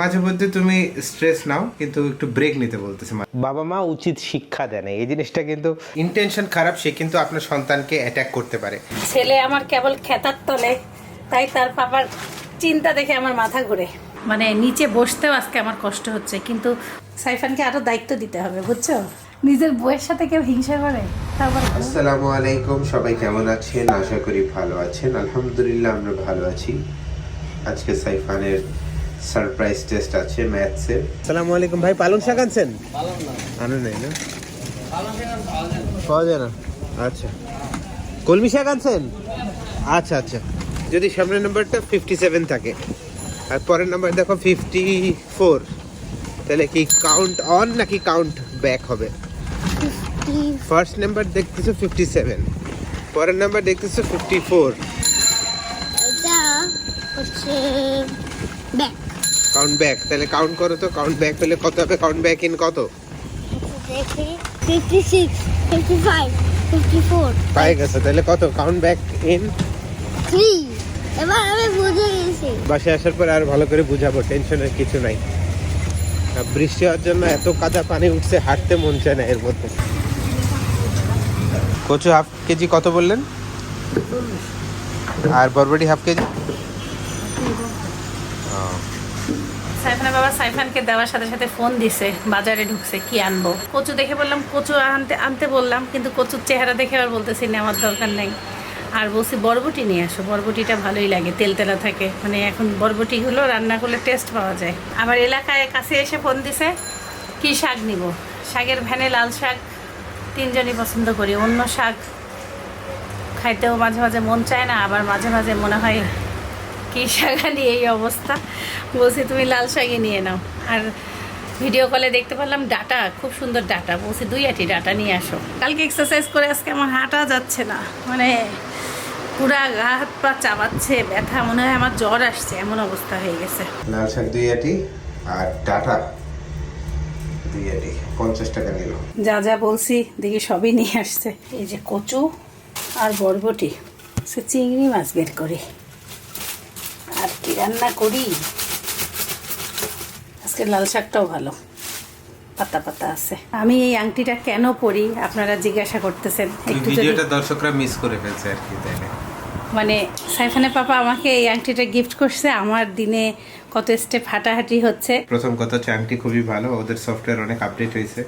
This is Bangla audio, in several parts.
মাঝে মধ্যে তুমি স্ট্রেস নাও কিন্তু একটু ব্রেক নিতে বলতেছে বাবা মা উচিত শিক্ষা দেন এই জিনিসটা কিন্তু ইন্টেনশন খারাপ সে কিন্তু আপনার সন্তানকে অ্যাটাক করতে পারে। ছেলে আমার কেবল খেতার তলে তাই তার পাপার চিন্তা দেখে আমার মাথা ঘুরে। মানে নিচে বসতেও আজকে আমার কষ্ট হচ্ছে কিন্তু সাইফানকে আরও দায়িত্ব দিতে হবে বুঝছ? নিজের বউয়ের সাথে কেউ হিংসা করে তারপর আসসালামু আলাইকুম সবাই কেমন আছেন? আশা করি ভালো আছেন আলহামদুলিল্লাহ আমরা ভালো আছি। আজকে সাইফানের সারপ্রাইজ টেস্ট আছে ম্যাথসের। আসসালামু আলাইকুম ভাই পালং শাক আনছেন? আনো নাই না? পাওয়া যায় না। আচ্ছা। কলমি শাক আনছেন? আচ্ছা আচ্ছা। যদি সামনের নাম্বারটা ফিফটি সেভেন থাকে। আর পরের নাম্বার দেখো ফিফটি ফোর তাহলে কি কাউন্ট অন নাকি কাউন্ট ব্যাক হবে? ফার্স্ট নাম্বার দেখতেছো ফিফটি সেভেন পরের নাম্বার দেখতেছো ফিফটি ফোর এটা হচ্ছে ব্যাক কাউন্ট ব্যাক তাহলে কাউন্ট করো তো কাউন্ট ব্যাক হলে কত হবে? কাউন্ট ব্যাক ইন কত? পাই গেছে, তাহলে কত? কাউন্ট ব্যাক ইন থ্রি বাসে আসার পর আর ভালো করে বুঝাবো টেনশনের কিছু নাই। বৃষ্টি হওয়ার জন্য এত কাদা পানি উঠছে, হাঁটতে মন চায় না এর মধ্যে। কচু হাফ কেজি কত বললেন? আর বরবটি হাফ কেজি? সাইফানের বাবা সাইফানকে দেওয়ার সাথে সাথে ফোন দিছে, বাজারে ঢুকছে, কি আনব? কচু দেখে বললাম, কচু আনতে আনতে বললাম, কিন্তু কচুর চেহারা দেখে আর বলতেছি না, আমার দরকার নেই। আর বলছি, বরবটি নিয়ে আসো, বরবটিটা ভালোই লাগে তেলতেলা থাকে। মানে এখন বরবটিগুলো রান্না করলে টেস্ট পাওয়া যায়। আবার এলাকায় কাছে এসে ফোন দিছে, কি শাক নিব? শাকের ভ্যানে লাল শাক, তিনজনই পছন্দ করি, অন্য শাক খাইতেও মাঝে মাঝে মন চায় না, আবার মাঝে মাঝে মনে হয় কি শাকানি এই অবস্থা। বলছি তুমি লাল শাকই নিয়ে নাও। আর ভিডিও কলে দেখতে পারলাম ডাটা খুব সুন্দর ডাটা। বলছি দুই আটি ডাটা নিয়ে আসো। কালকে এক্সারসাইজ করে আজকে আমার হাঁটা যাচ্ছে না। মানে পুরা গা হাত পা চাবাচ্ছে ব্যথা মনে হয় আমার জ্বর আসছে এমন অবস্থা হয়ে গেছে। লাল শাক দুই আটি আর ডাটা দুই আটি পঞ্চাশ টাকা নিল। যা যা বলছি দেখি সবই নিয়ে আসছে। এই যে কচু আর বরবটি সে চিংড়ি মাছ বের করি। আর কি রান্না করি? আজকে লাল শাকটাও ভালো। পাতা পাতা আছে। আমি এই আংটিটা কেন পরি আপনারা জিজ্ঞাসা করতেছেন। একটু ভিডিওটা দর্শকরা মিস করে ফেলছে আর কি তাই? মানে সাইফানে পাপা আমাকে এই আংটিটা গিফট করছে আমার দিনে কত স্টেপ হাঁটাহাঁটি হচ্ছে। প্রথম কথা হচ্ছে আংটি খুবই ভালো ওদের সফটওয়্যার অনেক আপডেট হয়েছে।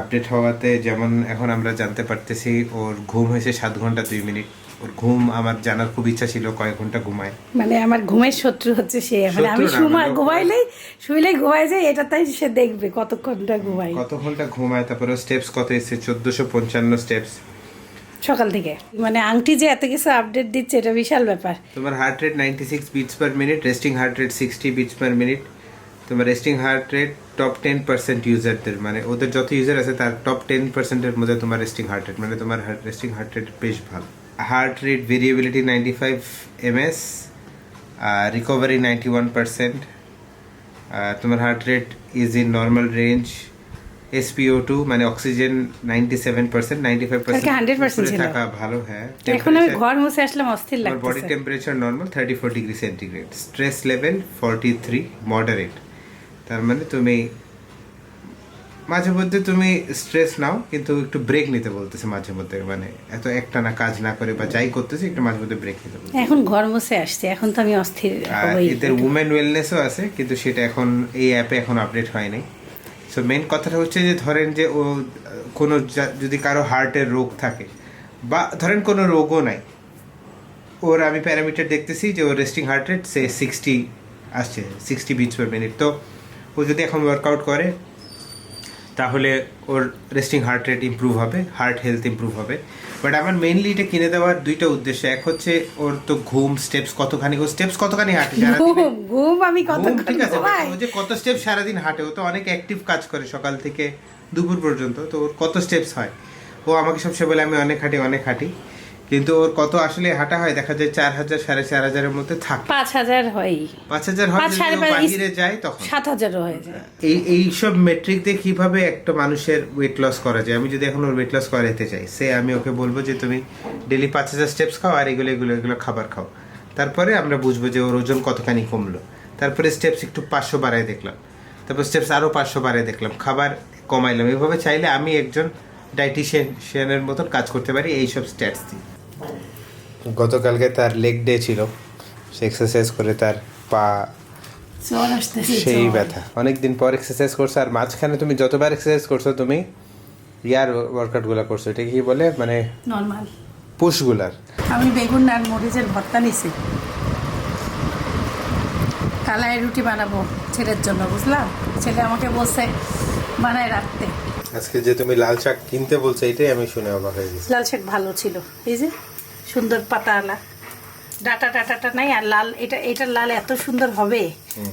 আপডেট হওয়াতে যেমন এখন আমরা জানতে পারতেছি ওর ঘুম হয়েছে সাত ঘণ্টা দুই মিনিট। ওর ঘুম আমার জানার খুব ইচ্ছা ছিল কয়েক ঘণ্টা ঘুমায়। মানে আমার ঘুমের শত্রু হচ্ছে সে। মানে আমি ঘুমা মানে ঘুমাইলেই শুইলেই ঘুমাই যায় এটা তাই সে দেখবে কতক্ষণটা ঘুমাই কত ঘণ্টা ঘুমায় তারপরে স্টেপস কত এসেছে? চোদ্দোশো পঞ্চান্ন স্টেপস সকাল থেকে। মানে আংটি যে এত কিছু আপডেট দিচ্ছে এটা বিশাল ব্যাপার। তোমার heart rate ninety six beats per minute resting heart rate sixty beats per minute তোমার resting heart rate top ten percent ইউজারদের মানে ওদের যত ইউজার আছে তার টপ টেন পার্সেন্টের মধ্যে তোমার রেস্টিং হার্ট রেট মানে তোমার রেস্টিং হার্ট রেট বেশ ভালো। Heart rate variability ninety five ms recovery ninety one percent তোমার heart rate is in normal range SpO two মানে oxygen ninety seven percent ninety five কালকে 100% ছিল। থাকা ভালো হ্যাঁ। এখন আমি ঘর মুছে আসলাম অস্থির তোমার body temperature normal thirty four degree centigrade stress level forty three moderate তার মানে তুমি মাঝে মধ্যে তুমি স্ট্রেস নাও কিন্তু একটু ব্রেক নিতে বলতেছে মাঝে মধ্যে। মানে এত একটানা কাজ না করে বা যাই করতেছে একটু মাঝে মধ্যে ব্রেক নিতে বলতেছে। এখন ঘর মুছে আসছে এখন তো আমি অস্থির এদের উমেন ওয়েলনেসও আছে কিন্তু সেটা এখন এই অ্যাপে এখন আপডেট হয়নি। সো মেন কথাটা হচ্ছে যে ধরেন যে ও কোনো যা- যদি কারও হার্টের রোগ থাকে বা ধরেন কোনো রোগও নাই ওর আমি প্যারামিটার দেখতেছি যে ওর রেস্টিং হার্ট রেট সে সিক্সটি আসছে সিক্সটি বিটস পার মিনিট তো ও যদি এখন ওয়ার্কআউট করে তাহলে ওর রেস্টিং হার্ট রেট ইম্প্রুভ হবে হার্ট হেলথ ইম্প্রুভ হবে। বাট আমার মেনলি এটা কিনে দেওয়ার দুইটা উদ্দেশ্য। এক হচ্ছে ওর তো ঘুম স্টেপস কতখানি ও স্টেপস কতখানি হাঁটে? ঘুম ঘুম আমি ঠিক আছে ও যে কত স্টেপ সারাদিন হাঁটে ও তো অনেক অ্যাক্টিভ কাজ করে সকাল থেকে দুপুর পর্যন্ত তো ওর কত স্টেপস হয়? ও আমাকে সবসময় বলে আমি অনেক হাঁটি অনেক হাঁটি। কিন্তু ওর কত আসলে হাঁটা হয়? দেখা যায় চার হাজার সাড়ে চার হাজারের মধ্যে থাকে। পাঁচ হাজার হয়। পাঁচ হাজার হয় বাহিরে যায় তখন? সাত হাজারও হয়ে যায়। এই এই সব মেট্রিক দিয়ে কীভাবে একটা মানুষের ওয়েট লস করা যায়? আমি যদি এখন ওর ওয়েট লস করাতে চাই সে আমি ওকে বলব যে তুমি ডেলি পাঁচ হাজার স্টেপস খাও আর এগুলো এগুলো এগুলো খাবার খাও। তারপরে আমরা বুঝব যে ওর ওজন কতখানি কমলো। তারপরে স্টেপস একটু পাঁচশো বাড়াই দেখলাম। তারপর স্টেপস আরও পাঁচশো বাড়াই দেখলাম। খাবার কমাইলাম। এভাবে চাইলে আমি একজন ডাইটিশিয়ানের মতন কাজ করতে পারি এইসব স্ট্যাটস দিয়ে। গতকালকে তার লেগ ডে ছিল। সে এক্সারসাইজ করে তার পা সেই ব্যথা। অনেকদিন পর এক্সারসাইজ করছ আর মাঝখানে তুমি যতবার এক্সারসাইজ করছ তুমি ইয়ার ওয়ার্কআউটগুলো করছ এটা কি বলে? মানে নর্মাল পুশগুলার আমি বেগুন আর মরিচের ভর্তা নিছি। কালাই রুটি বানাবো ছেলের জন্য বুঝলাম ছেলে আমাকে বলছে বানায় রাখতে। আজকে যে তুমি লাল শাক কিনতে বলছো এটাই আমি শুনে অবাক হয়ে গেছি। লাল শাক ভালো ছিল। এই যে সুন্দর পাতাওয়ালা ডাটা ডাটাটা নাই আর লাল এটা এটা লাল এত সুন্দর হবে।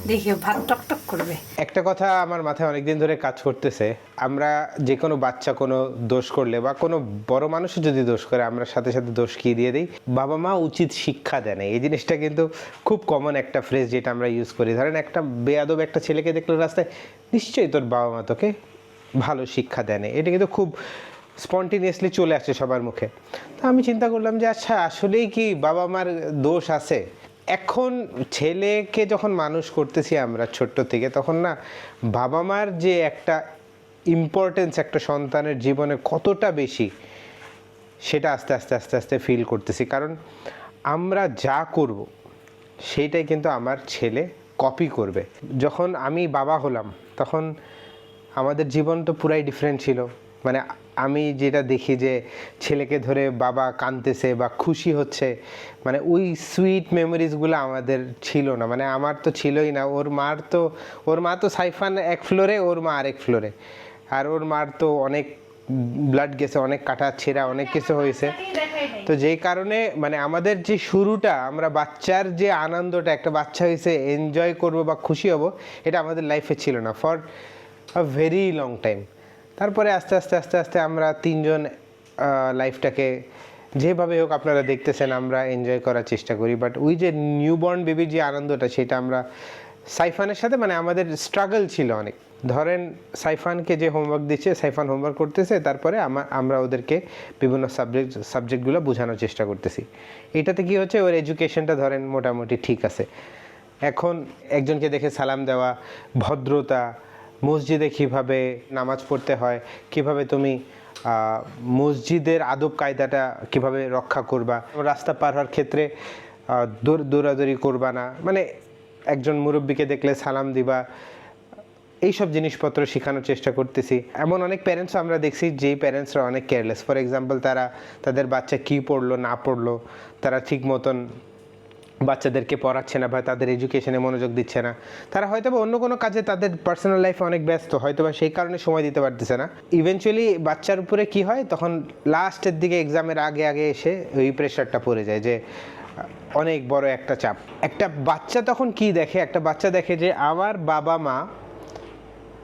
দেখিও ভাত টকটক করবে। একটা কথা আমার মাথায় অনেকদিন ধরে কাজ করতেছে। আমরা যে কোনো বাচ্চা কোনো দোষ করলে বা কোনো বড় মানুষও যদি দোষ করে আমরা সাথে সাথে দোষ কি দিয়ে দিই? বাবা মা উচিত শিক্ষা দেন এই জিনিসটা কিন্তু খুব কমন একটা ফ্রেজ যেটা আমরা ইউজ করি। ধরেন একটা বেয়াদব একটা ছেলেকে দেখল রাস্তায় নিশ্চয়ই তোর বাবা মা তোকে ভালো শিক্ষা দেন এটা কিন্তু খুব স্পন্টিনিয়াসলি চলে আসছে সবার মুখে। তো আমি চিন্তা করলাম যে আচ্ছা আসলেই কি বাবা মার দোষ আছে? এখন ছেলেকে যখন মানুষ করতেছি আমরা ছোট্ট থেকে, তখন না বাবা মার যে একটা ইম্পর্টেন্স একটা সন্তানের জীবনে কতটা বেশি, সেটা আস্তে আস্তে আস্তে আস্তে ফিল করতেছি। কারণ আমরা যা করব সেইটাই কিন্তু আমার ছেলে কপি করবে। যখন আমি বাবা হলাম, তখন আমাদের জীবন তো পুরাই ডিফারেন্ট ছিল। মানে আমি যেটা দেখি যে ছেলেকে ধরে বাবা কাঁদতেছে বা খুশি হচ্ছে মানে ওই সুইট মেমোরিজগুলো আমাদের ছিল না। মানে আমার তো ছিলই না, ওর মার তো, ওর মা তো সাইফান এক ফ্লোরে, ওর মা আরেক ফ্লোরে। আর ওর মার তো অনেক ব্লাড গেছে, অনেক কাটা ছেঁড়া, অনেক কিছু হয়েছে। তো যেই কারণে মানে আমাদের যে শুরুটা, আমরা বাচ্চার যে আনন্দটা, একটা বাচ্চা হয়েছে এনজয় করব বা খুশি হব, এটা আমাদের লাইফে ছিল না for a very long time তারপরে আস্তে আস্তে আস্তে আস্তে আমরা তিনজন লাইফটাকে যেভাবে হোক আপনারা দেখতেছেন, আমরা এনজয় করার চেষ্টা করি। বাট ওই যে নিউবর্ন বেবির যে আনন্দটা, সেটা আমরা সাইফানের সাথে মানে আমাদের স্ট্রাগল ছিল অনেক। ধরেন, সাইফানকে যে হোমওয়ার্ক দিচ্ছে, সাইফান হোমওয়ার্ক করতেছে, তারপরে আমার, আমরা ওদেরকে বিভিন্ন সাবজেক্ট সাবজেক্টগুলো বোঝানোর চেষ্টা করতেছি। এটাতে কি হচ্ছে, ওর এডুকেশনটা ধরেন মোটামুটি ঠিক আছে। এখন একজনকে দেখে সালাম দেওয়া, ভদ্রতা মসজিদে কীভাবে নামাজ পড়তে হয়, কীভাবে তুমি মসজিদের আদব কায়দাটা কীভাবে রক্ষা করবা, রাস্তা পার হওয়ার ক্ষেত্রে দৌড়- দৌড়াদৌড়ি করবা না মানে একজন মুরব্বীকে দেখলে সালাম দিবা, এইসব জিনিসপত্র শেখানোর চেষ্টা করতেছি। এমন অনেক প্যারেন্টস আমরা দেখছি যেই প্যারেন্টসরা অনেক কেয়ারলেস ফর এক্সাম্পল তারা, তাদের বাচ্চা কী পড়ল, না পড়ল, তারা ঠিক মতন বাচ্চাদেরকে পড়াচ্ছে না বা তাদের এডুকেশনে মনোযোগ দিচ্ছে না। তারা হয়তো বা অন্য কোনো কাজে তাদের পার্সোনাল লাইফে অনেক ব্যস্ত হয়তো বা সেই কারণে সময় দিতে পারতেছে না। ইভেনচুয়ালি বাচ্চার উপরে কি হয়, তখন লাস্টের দিকে এক্সামের আগে আগে এসে ওই প্রেশারটা পড়ে যায় যে, অনেক বড় একটা চাপ। একটা বাচ্চা তখন কি দেখে? একটা বাচ্চা দেখে যে, আমার বাবা মা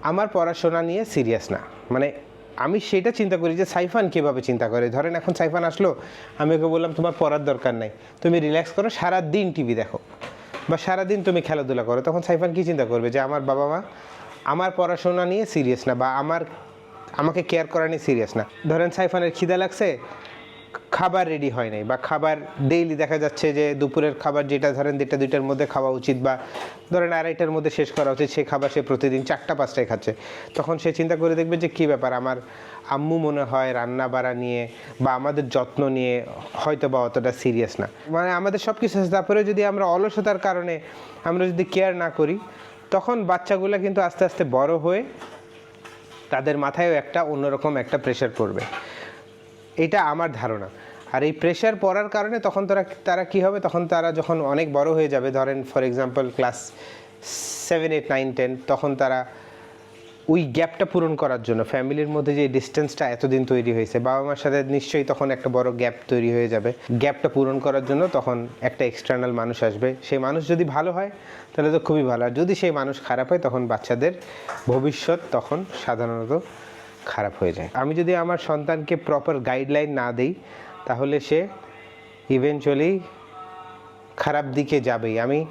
আমার পড়াশোনা নিয়ে সিরিয়াস না। মানে আমি সেটা চিন্তা করি যে সাইফান কীভাবে চিন্তা করে? ধরেন এখন সাইফান আসলো, আমি ওকে বললাম, তোমার পড়ার দরকার নাই। তুমি রিল্যাক্স করো সারা দিন টিভি দেখো। বা সারাদিন তুমি খেলাধুলা করো। তখন সাইফান কী চিন্তা করবে? যে আমার বাবা মা আমার পড়াশোনা নিয়ে সিরিয়াস না বা আমার, আমাকে কেয়ার করা নিয়ে সিরিয়াস না। ধরেন সাইফানের খিদা লাগছে খাবার রেডি হয় নাই বা খাবার ডেইলি দেখা যাচ্ছে যে দুপুরের খাবার যেটা ধরেন দেড়টা, দুইটার মধ্যে খাওয়া উচিত বা ধরেন আড়াইটার মধ্যে শেষ করা উচিত সেই খাবার সে প্রতিদিন চারটা, পাঁচটায় খাচ্ছে। তখন সে চিন্তা করে দেখবে যে কী ব্যাপার, আমার আম্মু মনে হয় রান্না বাড়া নিয়ে বা আমাদের যত্ন নিয়ে হয়তো বা অতটা সিরিয়াস না। মানে আমাদের সব কিছু আছে তারপরে যদি আমরা অলসতার কারণে আমরা যদি কেয়ার না করি, তখন বাচ্চাগুলো কিন্তু আস্তে আস্তে বড় হয়ে তাদের মাথায়ও একটা অন্যরকম একটা প্রেশার পড়বে। এটা আমার ধারণা। আর এই প্রেশার পড়ার কারণে তখন তারা তারা কী হবে? তখন তারা যখন অনেক বড় হয়ে যাবে, ধরেন for example class seven eight nine ten তখন তারা ওই গ্যাপটা পূরণ করার জন্য, ফ্যামিলির মধ্যে যে ডিস্টেন্সটা এতদিন তৈরি হয়েছে, বাবা মার সাথে নিশ্চয়ই তখন একটা বড় গ্যাপ তৈরি হয়ে যাবে। গ্যাপটা পূরণ করার জন্য তখন একটা এক্সটার্নাল মানুষ আসবে। সেই মানুষ যদি ভালো হয়, তাহলে তো খুবই ভালো। আর যদি সেই মানুষ খারাপ হয়, তখন বাচ্চাদের ভবিষ্যৎ তখন সাধারণত খারাপ হয়ে যায়। আমি যদি আমার সন্তানকে প্রপার গাইডলাইন না দিই, তাহলে সে ইভেনচুয়ালি খারাপ দিকে যাবেই। আমি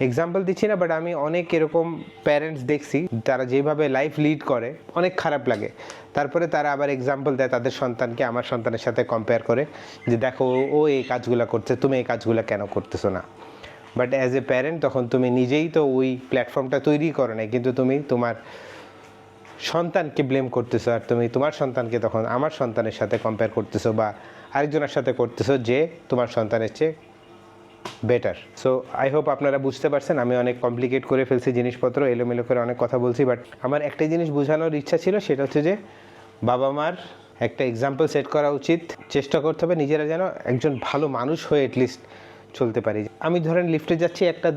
এক্সাম্পল দিচ্ছি না বাট আমি অনেক এরকম প্যারেন্টস দেখছি, তারা যেভাবে লাইফ লিড করে, অনেক খারাপ লাগে। তারপরে তারা আবার এক্সাম্পল দেয় তাদের সন্তানকে, আমার সন্তানের সাথে কম্পেয়ার করে যে দেখো, ও- এই কাজগুলো করছে, তুমি এই কাজগুলো কেন করতেছো না? বাট অ্যাজ এ প্যারেন্ট তখন তুমি নিজেই তো ওই প্ল্যাটফর্মটা তৈরি করো নাই, কিন্তু তুমি তোমার সন্তানকে ব্লেম করতেছো আর তুমি তোমার সন্তানকে তখন আমার সন্তানের সাথে কম্পেয়ার করতেছো বা আরেকজনের সাথে করতেছো যে তোমার সন্তানের চেয়ে বেটার সো আই হোপ আপনারা বুঝতে পারছেন, আমি অনেক কমপ্লিকেট করে ফেলছি জিনিসপত্র, এলোমেলো করে অনেক কথা বলছি বাট আমার একটাই জিনিস বোঝানোর ইচ্ছা ছিল, সেটা হচ্ছে যে বাবা মার একটা এক্সাম্পল সেট করা উচিত। চেষ্টা করতে হবে নিজেরা যেন একজন ভালো মানুষ হয়ে অ্যাটলিস্ট চলতে পারি। আমি ধরেন লিফটে যাচ্ছি, একটা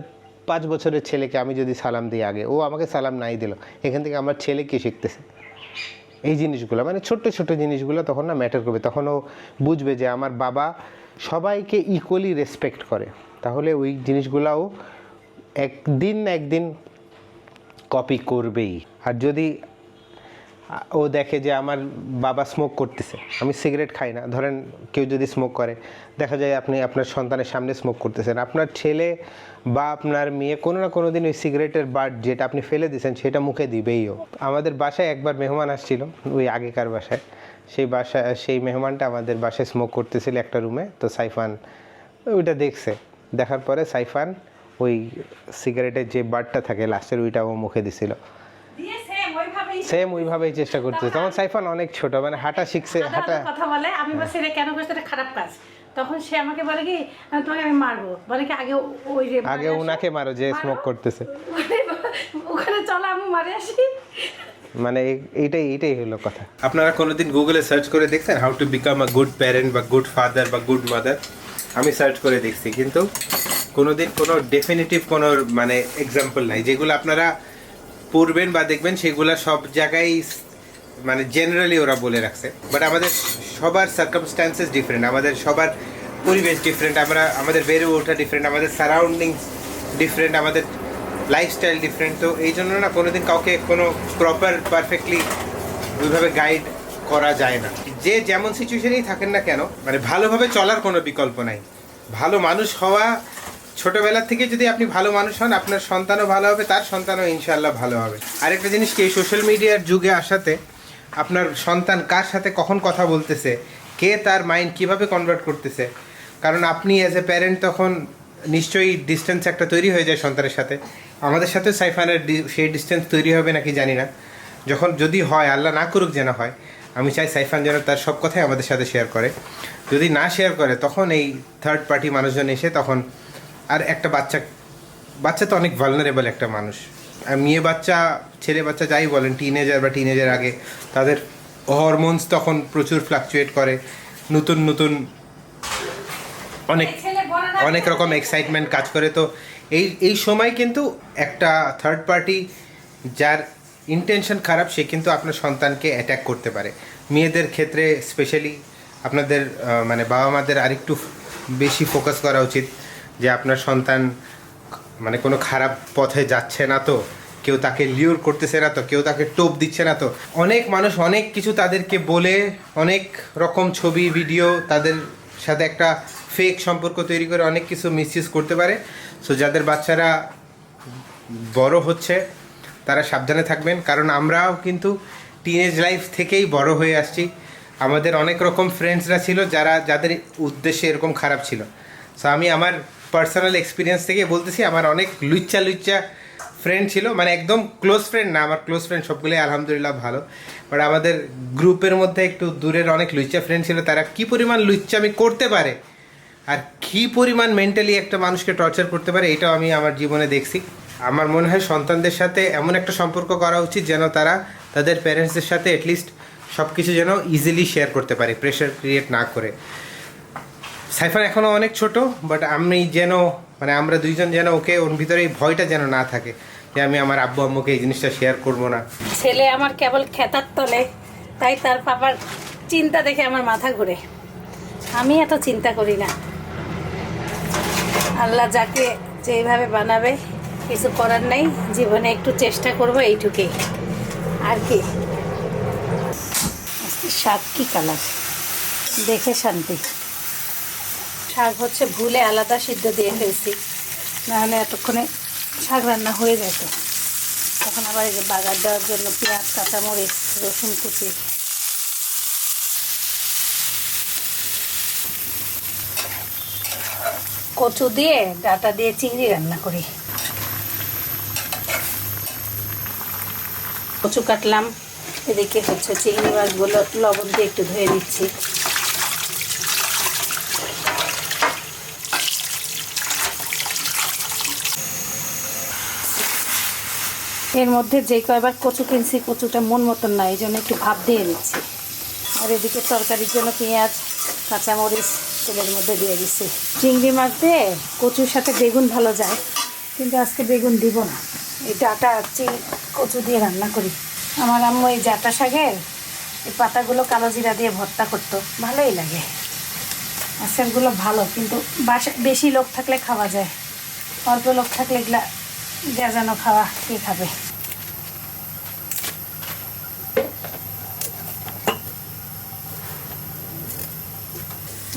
পাঁচ বছরের ছেলেকে আমি যদি সালাম দিই আগে, ও আমাকে সালাম নাই দিল। এখান থেকে আমার ছেলে কী শিখতেছে? এই জিনিসগুলো মানে ছোট্ট ছোট জিনিসগুলো তখন না ম্যাটার করবে। তখন ও বুঝবে যে আমার বাবা সবাইকে ইকুয়ালি রেসপেক্ট করে। তাহলে ওই জিনিসগুলাও একদিন একদিন কপি করবেই। আর যদি ও দেখে যে আমার বাবা স্মোক করতেছে। আমি সিগারেট খাই না। ধরেন কেউ যদি স্মোক করে, দেখা যায় আপনি আপনার সন্তানের সামনে স্মোক করতেছেন। আপনার ছেলে বা আপনার মেয়ে কোনো না কোনো দিন ওই সিগারেটের বাট যেটা আপনি ফেলে দিয়েছেন, সেটা মুখে দিবেই ও। আমাদের বাসায় একবার মেহমান আসছিল, ওই আগেকার বাসায়। সেই বাসায়, সেই মেহমানটা আমাদের বাসায় স্মোক করতেছিল একটা রুমে তো সাইফান ওইটা দেখছে। দেখার পরে সাইফান ওই সিগারেটের যে বাটটা থাকে লাস্টের ওইটা ও মুখে দিছিল। সেম ওইভাবেই চেষ্টা করতেছে। তখন সাইফান অনেক ছোট মানে হাঁটা শিখছে হাঁটা কথা বলে আমি বলছি রে কেন করছে এটা খারাপ কাজ। তখন সে আমাকে বলে কি তোমাকে আমি মারবো। বলে কি আগে ওই যে আগে উনাকে মারো যে স্মোক করতেছে। ওখানে চলো আমি মারে আসি। মানে এই- এইটাই এইটাই হলো কথা। আপনারা কোনোদিন গুগলে সার্চ করে দেখছেন how to become a good parent বা গুড ফাদার বা গুড মাদার আমি সার্চ করে দেখছি কিন্তু কোনোদিন কোনো ডেফিনেটিভ কোনো মানে এক্সাম্পল নাই যেগুলো আপনারা পড়বেন বা দেখবেন সেগুলো সব জায়গায় মানে জেনারেলি ওরা বলে রাখছে। বাট আমাদের সবার সার্কামস্ট্যান্সেস ডিফারেন্ট আমাদের সবার পরিবেশ ডিফারেন্ট আমরা, আমাদের বেড়ে ওঠা ডিফারেন্ট আমাদের সারাউন্ডিংস ডিফারেন্ট আমাদের লাইফস্টাইল ডিফারেন্ট তো এই জন্য না কোনোদিন কাউকে কোনো প্রপার পারফেক্টলি ওইভাবে গাইড করা যায় না। যে যেমন সিচুয়েশনেই থাকেন না কেন মানে ভালোভাবে চলার কোনো বিকল্প নাই। ভালো মানুষ হওয়া ছোটবেলা থেকে যদি আপনি ভালো মানুষ হন, আপনার সন্তানও ভালো হবে, তার সন্তানও ইনশাল্লাহ ভালো হবে। আরেকটা জিনিস কি সোশ্যাল মিডিয়ার যুগে আসাতে আপনার সন্তান কার সাথে কখন কথা বলতেছে, কে তার মাইন্ড কীভাবে কনভার্ট করতেছে? কারণ আপনি অ্যাজ এ প্যারেন্ট তখন নিশ্চয়ই ডিস্টেন্স একটা তৈরি হয়ে যায় সন্তানের সাথে। আমাদের সাথে সাইফানের সেই ডিস্টেন্স তৈরি হবে নাকি জানি না। যখন যদি হয়, আল্লাহ না করুক যেন হয়, আমি চাই সাইফান যেন তার সব কথাই আমাদের সাথে শেয়ার করে। যদি না শেয়ার করে, তখন এই থার্ড পার্টি মানুষজন এসে তখন আর একটা বাচ্চা বাচ্চা তো অনেক ভালনারেবল একটা মানুষ। আর মেয়ে বাচ্চা, ছেলে বাচ্চা যাই বলেন টিনেজার বা টিনেজার আগে, তাদের হরমোনস তখন প্রচুর ফ্লাকচুয়েট করে। নতুন নতুন অনেক অনেক রকম এক্সাইটমেন্ট কাজ করে। তো এই এই সময় কিন্তু একটা থার্ড পার্টি যার ইন্টেনশন খারাপ, সে কিন্তু আপনার সন্তানকে অ্যাট্যাক করতে পারে। মেয়েদের ক্ষেত্রে স্পেশালি আপনাদের মানে বাবা মাদের আরেকটু বেশি ফোকাস করা উচিত। যে আপনার সন্তান মানে কোনো খারাপ পথে যাচ্ছে না তো, কেউ তাকে লিওর করতেছে না তো, কেউ তাকে টোপ দিচ্ছে না তো। অনেক মানুষ অনেক কিছু তাদেরকে বলে, অনেক রকম ছবি, ভিডিও তাদের সাথে একটা ফেক সম্পর্ক তৈরি করে অনেক কিছু মিসইউজ করতে পারে। সো যাদের বাচ্চারা বড় হচ্ছে, তারা সাবধানে থাকবেন। কারণ আমরাও কিন্তু টিনেজ লাইফ থেকেই বড় হয়ে আসছি। আমাদের অনেক রকম ফ্রেন্ডসরা ছিল যারা, যাদের উদ্দেশ্যে এরকম খারাপ ছিল। সো আমি আমার পার্সোনাল এক্সপিরিয়েন্স থেকে বলতেছি, আমার অনেক লুচ্চা লুচ্চা ফ্রেন্ড ছিল মানে একদম ক্লোজ ফ্রেন্ড না, আমার ক্লোজ ফ্রেন্ড সবগুলোই আলহামদুলিল্লাহ ভালো। বাট আমাদের গ্রুপের মধ্যে একটু দূরের অনেক লুচ্চা ফ্রেন্ড ছিল, তারা কি পরিমাণ লুচ্চামি করতে পারে আর কি পরিমাণ মেন্টালি একটা মানুষকে টর্চার করতে পারে, এটাও আমি আমার জীবনে দেখছি। আমার মনে হয় সন্তানদের সাথে এমন একটা সম্পর্ক করা উচিত যেন তারা তাদের প্যারেন্টসদের সাথে অ্যাটলিস্ট সব কিছু যেন ইজিলি শেয়ার করতে পারে প্রেশার ক্রিয়েট না করে। সাইফান এখনও অনেক ছোট বাট আমি যেন মানে আমরা দুইজন যেন ওকে, ওর ভিতরে এই ভয়টা যেন না থাকে যে আমি আমার আব্বু আম্মুকে এই জিনিসটা শেয়ার করব না। ছেলে আমার কেবল খেতার তলে, তাই তার পাপার চিন্তা দেখে আমার মাথা ঘুরে। আমি এত চিন্তা করি না। আল্লাহ যাকে যেভাবে বানাবে, কিছু করার নেই, জীবনে একটু চেষ্টা করব এইটুকুই। আর কি? শাক কি কালার দেখে শান্তি। শাক হচ্ছে ভুলে আলাদা সিদ্ধ দিয়ে ফেলছি। নাহলে এতক্ষণে শাক রান্না হয়ে যেত। তখন আবার এই যে বাগার দেওয়ার জন্য পেঁয়াজ, কাঁচামরিচ, রসুন কুচি। কচু দিয়ে, ডাটা দিয়ে চিংড়ি রান্না করি। কচু কাটলাম। এদিকে হচ্ছে চিংড়ি মাছগুলো লবণ দিয়ে একটু ধুয়ে নিচ্ছি। এর মধ্যে যে কয়বার কচু কিনছি, কচুটা মন মতন না, এই জন্য একটু ভাব দিয়ে নিচ্ছি। আর এদিকে তরকারির জন্য পেঁয়াজ, কাঁচামরিচ, তেলের মধ্যে দিয়ে দিচ্ছি। চিংড়ি মাছ দিয়ে কচুর সাথে বেগুন ভালো যায়, কিন্তু আজকে বেগুন দিব না। এই ডাটা কচু দিয়ে রান্না করি। আমার আম্মু এই জাটা শাকের এই পাতাগুলো কালো জিরা দিয়ে ভর্তা করতো, ভালোই লাগে। আজকালগুলো ভালো, কিন্তু বাসা, বেশি লোক থাকলে খাওয়া যায়। অল্প লোক থাকলে এগুলা গেজানো খাওয়া, কে খাবে?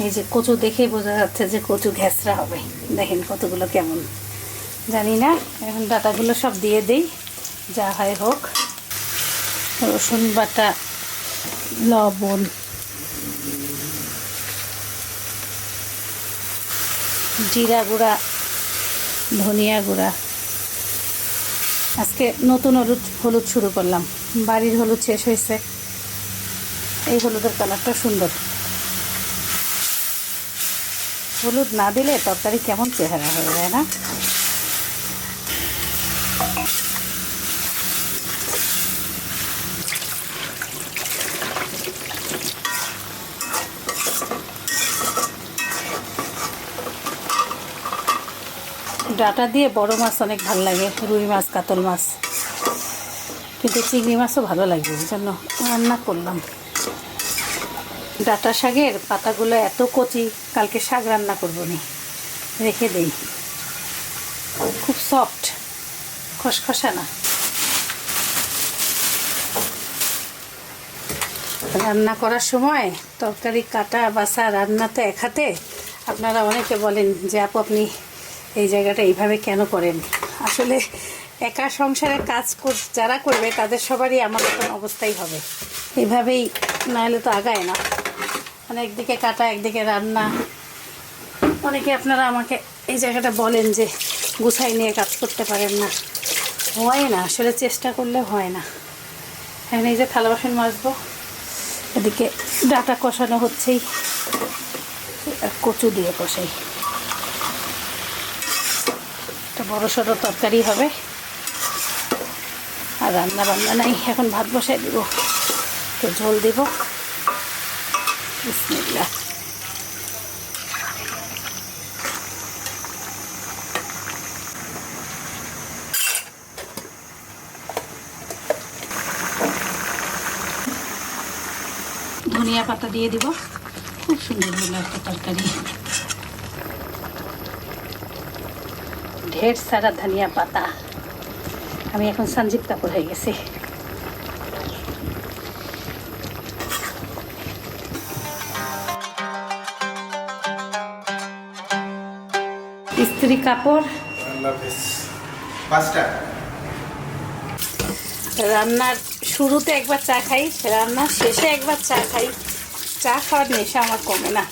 এই যে কচু দেখেই বোঝা যাচ্ছে যে কচু ঘেঁচড়া হবে। দেখেন কতগুলো কেমন। জানি না, এখন ডাটাগুলো সব দিয়ে দেই, যা হয় হোক। রসুন বাটা, লবণ। জিরা গুঁড়া, ধনিয়া গুঁড়া। আজকে নতুন হলুদ হলুদ শুরু করলাম। বাড়ির হলুদ শেষ হয়েছে। এই হলুদের কালারটা সুন্দর। হলুদ না দিলে তরকারি কেমন চেহারা হয়ে যায় না? ডাটা দিয়ে বড় মাছ অনেক ভালো লাগে, রুই মাছ, কাতল মাছ। কিন্তু চিংড়ি মাছও ভালো লাগে ওই জন্য রান্না করলাম। ডাটা শাকের পাতাগুলো এত কচি, কালকে শাক রান্না করব নি। রেখে দেই। খুব সফট খসখসা না। রান্না করার সময় তরকারি, কাটা বাসা রান্নাতে এক হাতে। আপনারা অনেকে বলেন যে, আপু, আপনি এই জায়গাটা এইভাবে কেন করেন? আসলে একা সংসারে কাজ যারা করবে, তাদের সবারই আমার মতন অবস্থাই হবে। এইভাবেই নাহলে তো আগায় না। মানে একদিকে কাটা, একদিকে রান্না। অনেকে আপনারা আমাকে এই জায়গাটা বলেন যে গুছাই নিয়ে কাজ করতে পারেন না। হয় না, আসলে চেষ্টা করলে হয় না। এখন এই যে থালা বাসন মাজবো, এদিকে ডাটা কষানো হচ্ছেই। আর কচু দিয়ে কষাই। একটা বড় সড়ো তরকারি হবে। আর রান্না বান্না নাই, এখন ভাত বসাই দিব, একটু ঝোল দিব। ধনিয়া পাতা দিয়ে দিব। খুব সুন্দর হলো একটা তরকারি। ঢের সারা ধনিয়া পাতা। আমি এখন সঞ্জীব কাপুর হয়ে গেছি। স্ত্রী কাপড়। রান্নার শুরুতে একবার চা খাই রান্নার শেষে একবার চা খাই। চা খাওয়ার নেশা আমার কমে না।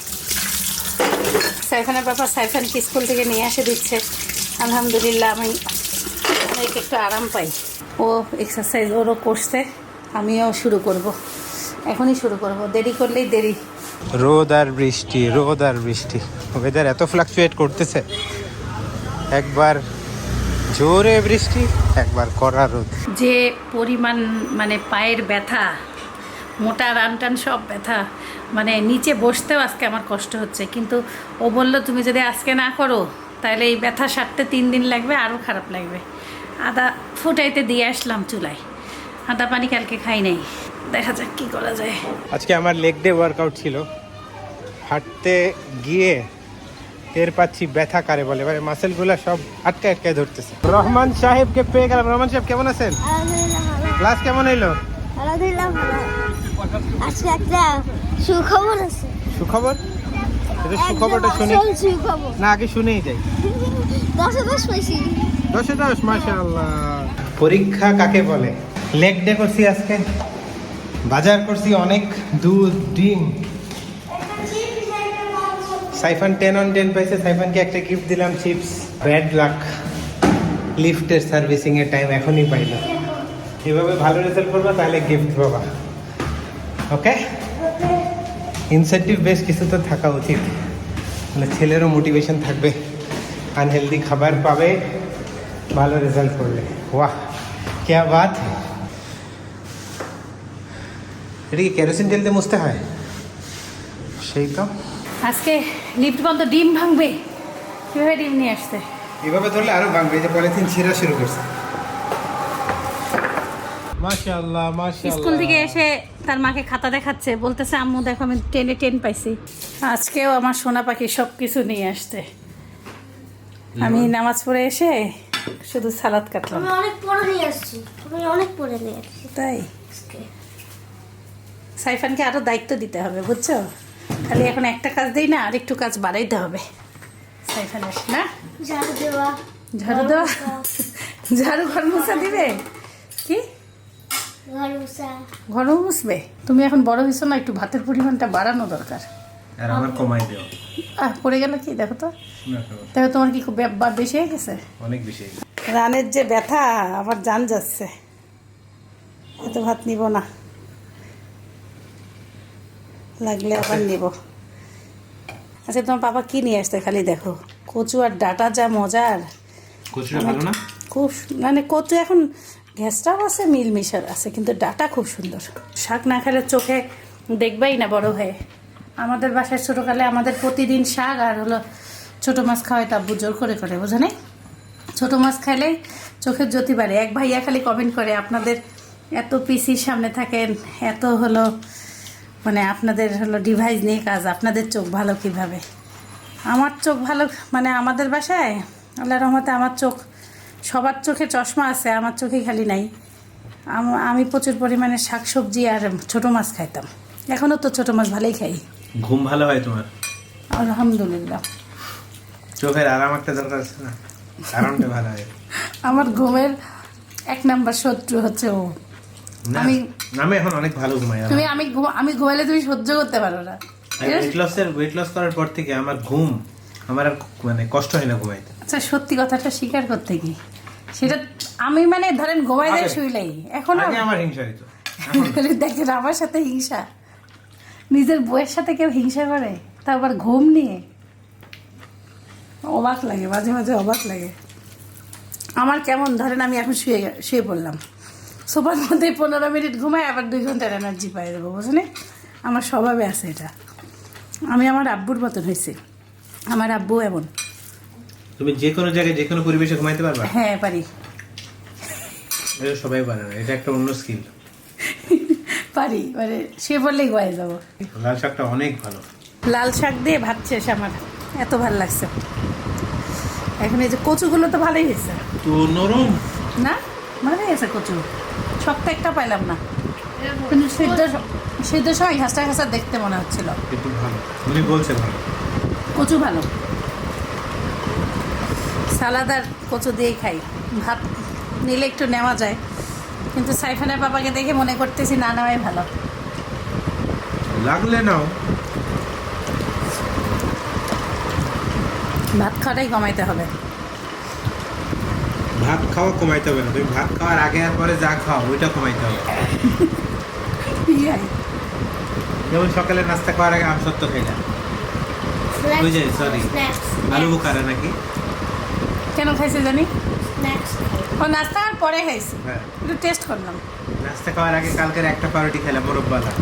সাইফানের বাবা সাইফানকে স্কুল থেকে নিয়ে এসে দিচ্ছে। আলহামদুলিল্লাহ আমি অনেক একটু আরাম পাই। ও এক্সারসাইজ ওরও করছে আমিও শুরু করব। এখনই শুরু করব। দেরি করলেই দেরি। রোদ আর বৃষ্টি রোদ আর বৃষ্টি। ওয়েদার এত ফ্লাকচুয়েট করতেছে। একবার জোরে বৃষ্টি একবার কড়া রোদ। যে পরিমাণ মানে পায়ের ব্যথা মোটা রান টান সব ব্যথা মানে নিচে বসতেও আজকে আমার কষ্ট হচ্ছে। কিন্তু ও বলল তুমি যদি আজকে না করো তাহলে এই ব্যথা সারতে তিন দিন লাগবে আরও খারাপ লাগবে। আদা ফুটাইতে দিয়ে আসলাম চুলায়। আদা পানি কালকে খাই নাই। দেখা যাক কী করা যায়। আজকে আমার লেগ ডে ওয়ার্কআউট ছিল। হাঁটতে গিয়ে টের পাচ্ছি ব্যথা কারে বলে। এবারে মাসেলগুলো সব আটকে আটকে ধরতেছে। রহমান সাহেবকে পেয়ে গেলাম। রহমান সাহেব কেমন আছেন? ক্লাস কেমন এলো? সুখবর আছে। সুখবর? সুখবরটা শুনি। না আগে শুনেই যাই। দশে দশ পাইছি। দশে দশ মাশাআল্লাহ। পরীক্ষা কাকে বলে? লেগ ডে করছি আজকে? বাজার করছি অনেক দুধ ডিম। সাইফান টেন অন টেন পাইছে। সাইফানকে একটা গিফট দিলাম চিপস ব্যাড লাক লিফটের সার্ভিসিংয়ের টাইম এখনই পাইল। এভাবে ভালো রেজাল্ট করবা, তাহলে গিফট পাবা। ওকে ইনসেন্টিভ বেশ কিছু তো থাকা উচিত। মানে ছেলেরও মোটিভেশন থাকবে। আনহেলদি খাবার পাবে, ভালো রেজাল্ট করলে। বাহ কেয়া বাত? এটা কি কেরোসিন তেলতে মুছতে হয়? সেই তো। আজকে লিফট বন্ধ ডিম ভাঙবে। কীভাবে ডিম নিয়ে আসতে? এভাবে ধরলে আরও ভাঙবে এই যে পলিথিন ছিঁড়া শুরু করছে। মাশাআল্লাহ মাশাআল্লাহ। স্কুল থেকে এসে তার মাকে খাতা দেখাচ্ছে বলতেছে আম্মু দেখো আমি টেনে টেন পাইছি। আজকেও আমার সোনা পাখি সব কিছু নিয়ে আসতে আমি নামাজ পড়ে এসে শুধু সালাদ কাটলাম। আমি অনেক পরে নিয়ে আসছি আমি অনেক পরে নিয়ে আসছি। তাই? সাইফানকে আরও দায়িত্ব দিতে হবে বুঝছ? খালি এখন একটা কাজ দেই না আর একটু কাজ বাড়াইতে হবে। সাইফানের না? ঝাড়ু দেওয়া। ঝাড়ু দেওয়া? ঝাড়ু ঘর মুছা দিবে? কি? ঘর মুছা। মুছবে? তুমি এখন বড় হয়েছো না একটু ভাতের পরিমাণটা বাড়ানো দরকার। আর আমার কমাই দিও। আহ পড়ে গেল কি? দেখো তো। দেখো তোমার কি খুব ব্যাপার বেশি হয়ে গেছে? অনেক বেশি রানের যে ব্যথা আবার জান যাচ্ছে। এত ভাত নিব না। লাগলে আবার নিব। আচ্ছা তোমার বাবা কি নিয়ে আসতে খালি দেখো। কচু আর ডাটা যা মজার। খুব মানে কচু এখন গ্যাসটাও আছে মিল মিশার আছে কিন্তু ডাটা খুব সুন্দর। শাক না খেলে চোখে দেখবাই না বড় হয়ে। আমাদের বাসায় ছোটোকালে আমাদের প্রতিদিন শাক আর হলো ছোটো মাছ খাওয়াই তাব্বু জোর করে করে বোঝো নাই ছোটো মাছ খাইলেই চোখের জ্যোতি বাড়ে। এক ভাইয়া খালি কমেন্ট করে আপনাদের এত পিসির সামনে থাকেন এত হলো মানে আপনাদের হলো ডিভাইস নিয়ে কাজ আপনাদের চোখ ভালো কীভাবে? আমার চোখ ভালো মানে আমাদের বাসায় আল্লাহ রহমতে আমার চোখ সবার চোখে চশমা আছে আমার চোখে খালি নাই। আম- প্রচুর পরিমাণে শাকসবজি আর ছোটো মাছ খাইতাম। এখনও তো ছোটো মাছ ভালোই খাই। ঘুম ভালো হয় তোমার? আলহামদুলিল্লাহ। চোখের আরাম একটা দরকার আছে না? আরামটা ভালো হয়। আমার ঘুমের এক নাম্বার শত্রু হচ্ছে ও। আমি- আমি এখন অনেক ভালো ঘুমাই তুমি আমি আমি ঘুমাইলে তুমি সহ্য করতে পারো না। ওয়েট লসের ওয়েট লস করার পর থেকে আমার ঘুম আমার আর মানে কষ্ট হয় না ঘুমাইতে। আচ্ছা সত্যি কথাটা স্বীকার করতে কি? সেটা আমি মানে ধরেন ঘুমাই আগে- শুইলাই এখন আগে আমার হিংসা হইতো। দেখেন আমার সাথে হিংসা। নিজের বউয়ের সাথে কেউ হিংসা করে? তারপর ঘুম নিয়ে? অবাক লাগে মাঝে মাঝে অবাক লাগে। আমার কেমন ধরেন আমি এখন শুয়ে শুয়ে পড়লাম। সোফার মধ্যে পনেরো মিনিট ঘুমাই আবার দুই ঘণ্টার এনার্জি পাই দেবো বুঝলি? আমার স্বভাবে আছে এটা। আমি আমার আব্বুর মতন হয়েছি। আমার আব্বু এমন। তুমি যে কোনো জায়গায় যে কোনো পরিবেশে ঘুমাইতে পারবে? হ্যাঁ পারি। এটা সবাই পারে না এটা একটা অন্য স্কিল পারি মানে শুয়ে পড়লেই গয়ে যাব। লাল শাকটা অনেক ভালো। লাল শাক দিয়ে ভাত শেষ আমার। এত ভালো লাগছে। এখন এই যে কচুগুলো তো ভালোই হয়েছে। তো নরম? না ভালোই হয়েছে কচু। শক্ত একটা পাইলাম না। কিন্তু সিদ্ধ সিদ্ধ সময় ঘাসটা ঘাসা দেখতে মনে হচ্ছিল। কিন্তু ভালো। উনি বলছে ভালো। কচু ভালো। সালাদ আর কচু দিয়েই খাই। ভাত নিলে একটু নেওয়া যায়। কিন্তু সাইফানের বাবাকে দেখে মনে করতেছি না নেওয়াই ভালো। লাগলে নাও। ভাত খাওয়াটাই কমাইতে হবে। ভাত খাওয়া কমাইতে হবে না। তুমি ভাত খাওয়ার আগে আর পরে যা খাও ওইটা কমাইতে হবে। যেমন সকালে নাস্তা খাওয়ার আগে আম সত্য ওই যে, sorry. স্ন্যাক্স আলু বোকারা নাকি? কেন খাইছে জানি? ও নাস্তা আর পরে খাইছি। হ্যাঁ। একটু টেস্ট করলাম। নাস্তা খাওয়ার আগে কালকের একটা পাউরুটি খেলাম মোরব্বালা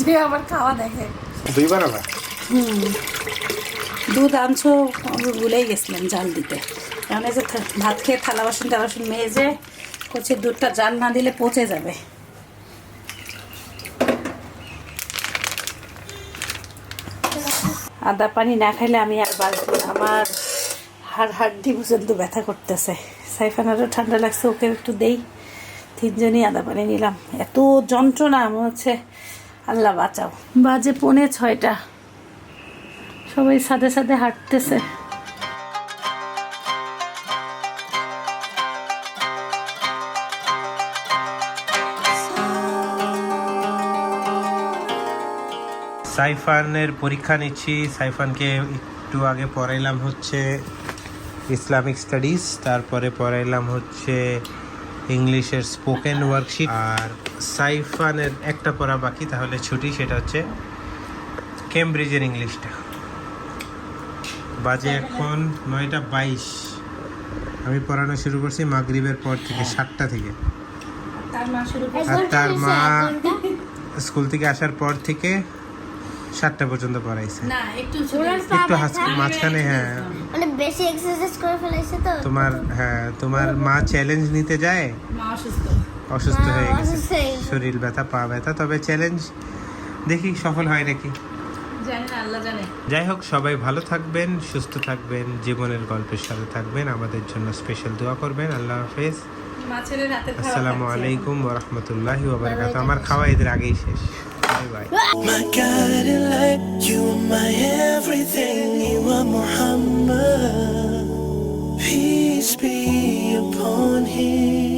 যে আবার খাওয়া দেখে। দুই বানাবা? হুম। দুধ আনছো আমি ভুলেই গেছিলাম জাল দিতে। এই যে ভাত খেয়ে থালা বাসন টালা বাসন মেজে হচ্ছে দুধটা জাল না দিলে পচে যাবে। আদা পানি না খাইলে আমি আর বাঁচবো আমার হাড় হাড্ডি পর্যন্ত ব্যথা করতেছে। সাইফানারও ঠান্ডা লাগছে ওকে একটু দেই। তিনজনই আদা পানি নিলাম। এত যন্ত্রণা, মনে হচ্ছে আল্লাহ বাঁচাও। বাজে পৌনে ছয়টা। সবাই সাথে সাথে হাঁটতেছে। সাইফানের পরীক্ষা নিচ্ছি। সাইফানকে একটু আগে পড়াইলাম হচ্ছে ইসলামিক স্টাডিজ তারপরে পড়াইলাম হচ্ছে ইংলিশের স্পোকেন ওয়ার্কশিট। আর সাইফানের একটা পড়া বাকি তাহলে ছুটি সেটা হচ্ছে কেমব্রিজের ইংলিশটা। বাজে এখন নয়টা বাইশ। আমি পড়ানো শুরু করছি মাগরিবের পর থেকে সাতটা থেকে। আর তার মা স্কুল থেকে আসার পর থেকে সাতটা পর্যন্ত পড়াইছে। না একটু একটু হাস- মাঝখানে হ্যাঁ। মানে বেশি এক্সারসাইজ করে ফেলেছে তো। তোমার হ্যাঁ তোমার মা চ্যালেঞ্জ নিতে যায়? মা অসুস্থ। অসুস্থ হয়ে গেছে। শরীর ব্যথা পা ব্যথা তবে চ্যালেঞ্জ দেখি সফল হয় নাকি। জানি না আল্লাহ জানে। যাই হোক সবাই ভালো থাকবেন সুস্থ থাকবেন জীবনের গল্পের সাথে থাকবেন। আমাদের জন্য স্পেশাল দোয়া করবেন। আল্লাহ হাফেজ। আসসালামু আলাইকুম ওরহমতুল্লাহি আমার খাওয়া এদের আগেই শেষ। My God in life you are my everything. You are Muhammad. Peace be upon him.